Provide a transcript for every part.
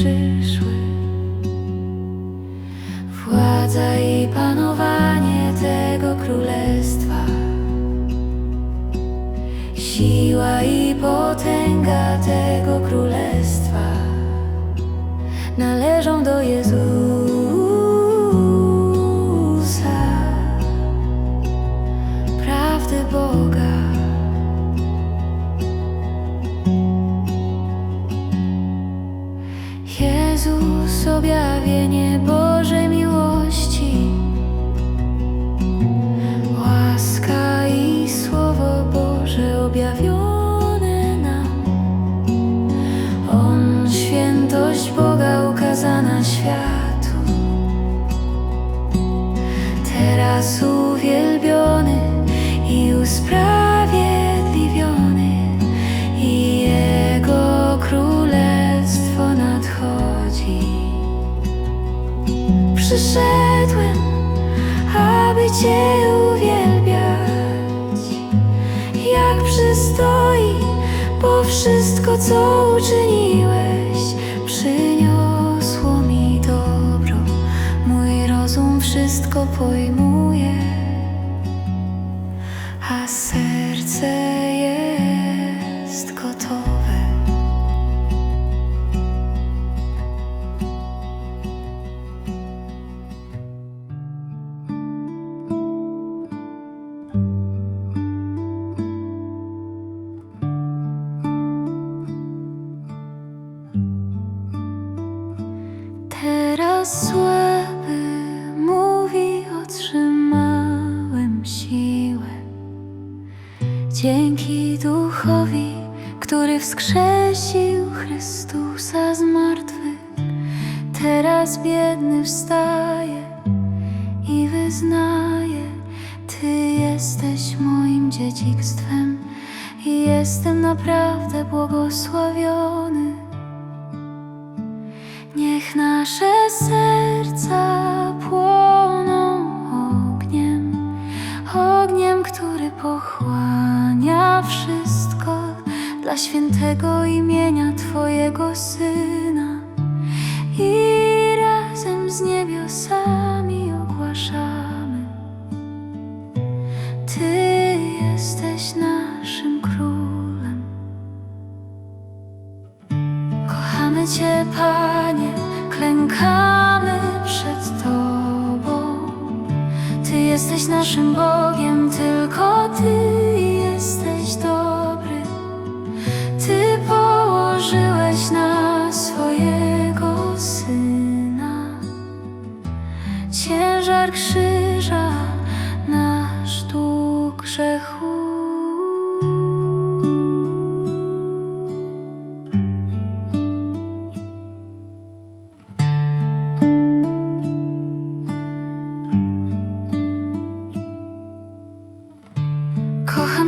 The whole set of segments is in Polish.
przyszły. Władza i panowanie tego królestwa, siła i potęga tego królestwa należą do Jezusa. Aby Cię uwielbiać, jak przystoi, bo wszystko, co uczyniłeś, przyniosło mi dobro. Mój rozum wszystko pojmuje, wskrzesił Chrystusa z martwych, teraz biedny wstaje i wyznaje: Ty jesteś moim dziedzictwem i jestem naprawdę błogosławiony. Niech nasze serca płoną ogniem, ogniem, który pochłania wszystko dla świętego imienia Twojego Syna. I razem z niebiosami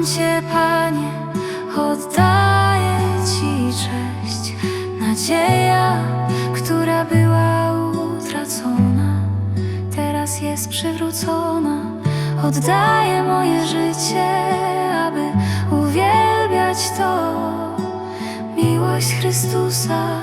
Cię, Panie, oddaję Ci cześć. Nadzieja, która była utracona, teraz jest przywrócona. Oddaję moje życie, aby uwielbiać to. Miłość Chrystusa,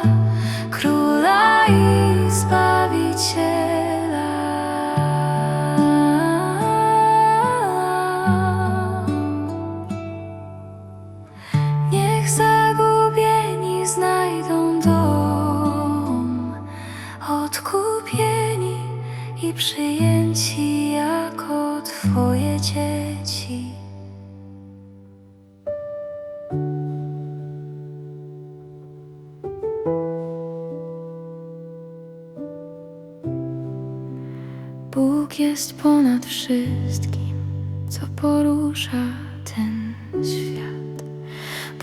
i przyjęci. jako Twoje dzieci. Bóg jest ponad wszystkim, co porusza ten świat.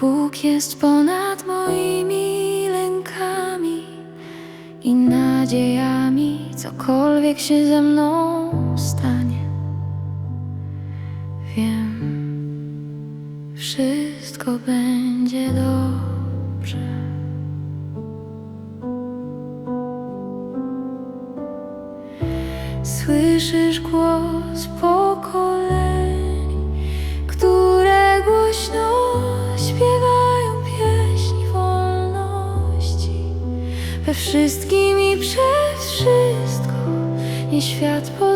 Bóg jest ponad moimi lękami i nadziejami, cokolwiek się ze mną stanie. Wiem, wszystko będzie dobrze. Słyszysz głos pokoleń, które głośno śpiewają pieśń wolności. We wszystkim i przez wszystko, nie świat pozna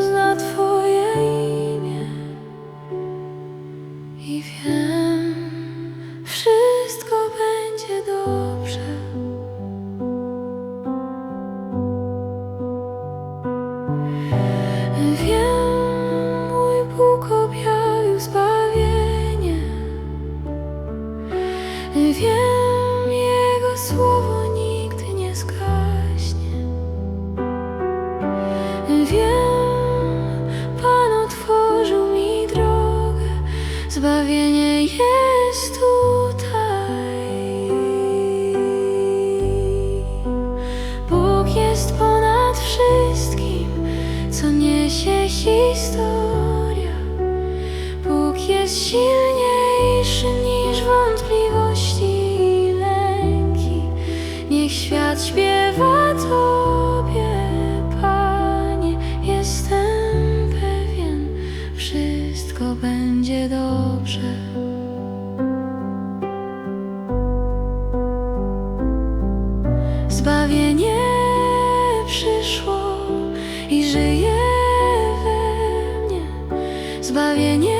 Zbawienie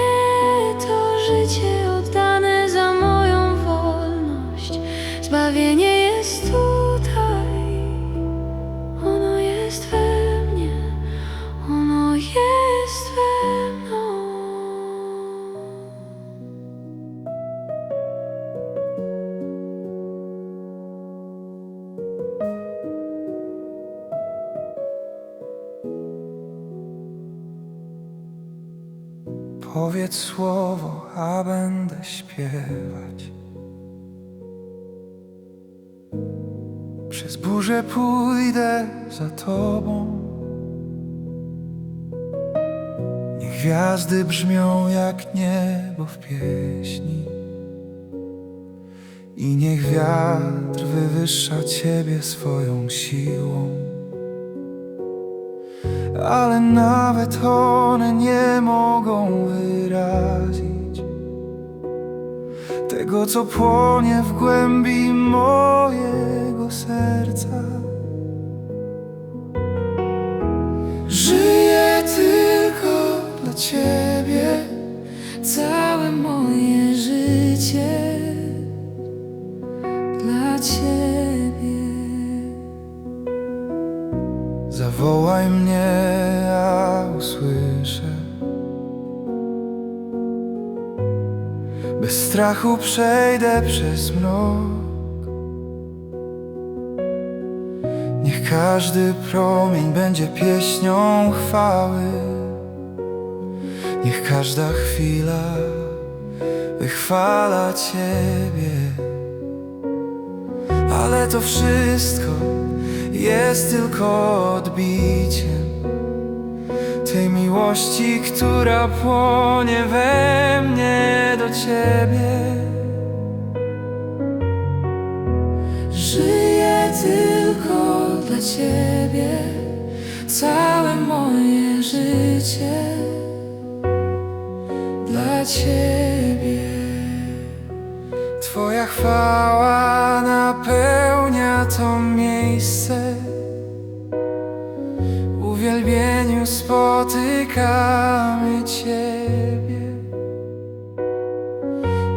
Powiedz słowo, a będę śpiewać. Przez burzę pójdę za Tobą. Niech gwiazdy brzmią jak niebo w pieśni. I niech wiatr wywyższa Ciebie swoją siłą. Ale nawet one nie mogą wyrazić tego, co płonie w głębi mojego serca. Żyję tylko dla Ciebie, Całe moje życie Zawołaj mnie, a usłyszę. Bez strachu przejdę przez mrok. Niech każdy promień będzie pieśnią chwały. Niech każda chwila wychwala Ciebie. Ale to wszystko jest tylko odbiciem tej miłości, która płonie we mnie do Ciebie. Żyję tylko dla Ciebie, całe moje życie dla Ciebie. Twoja chwała Ciebie.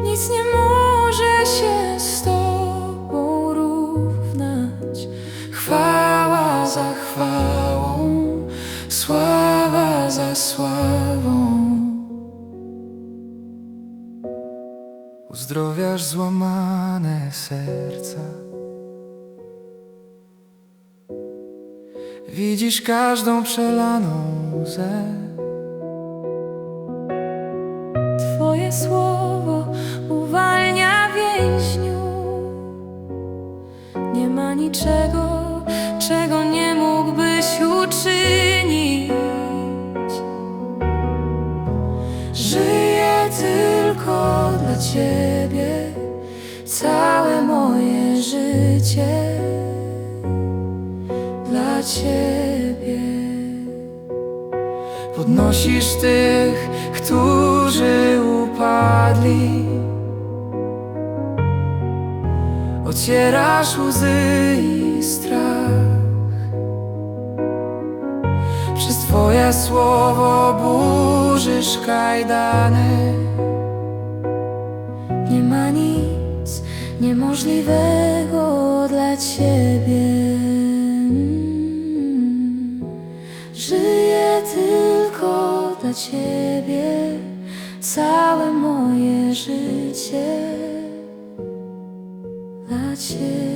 Nic nie może się z Tobą równać. Chwała za chwałą, sława sławą Uzdrowiasz złamane Widzisz każdą przelaną łzę Twoje słowo uwalnia więźniu. Nie ma niczego, czego nie mógłbyś uczynić. Żyję tylko dla Ciebie, całe moje życie Ciebie. Podnosisz tych, którzy upadli Ocierasz łzy i strach Przez Twoje słowo burzysz kajdany Nie ma nic niemożliwego dla Ciebie. Ciebie, całe moje życie dla Ciebie.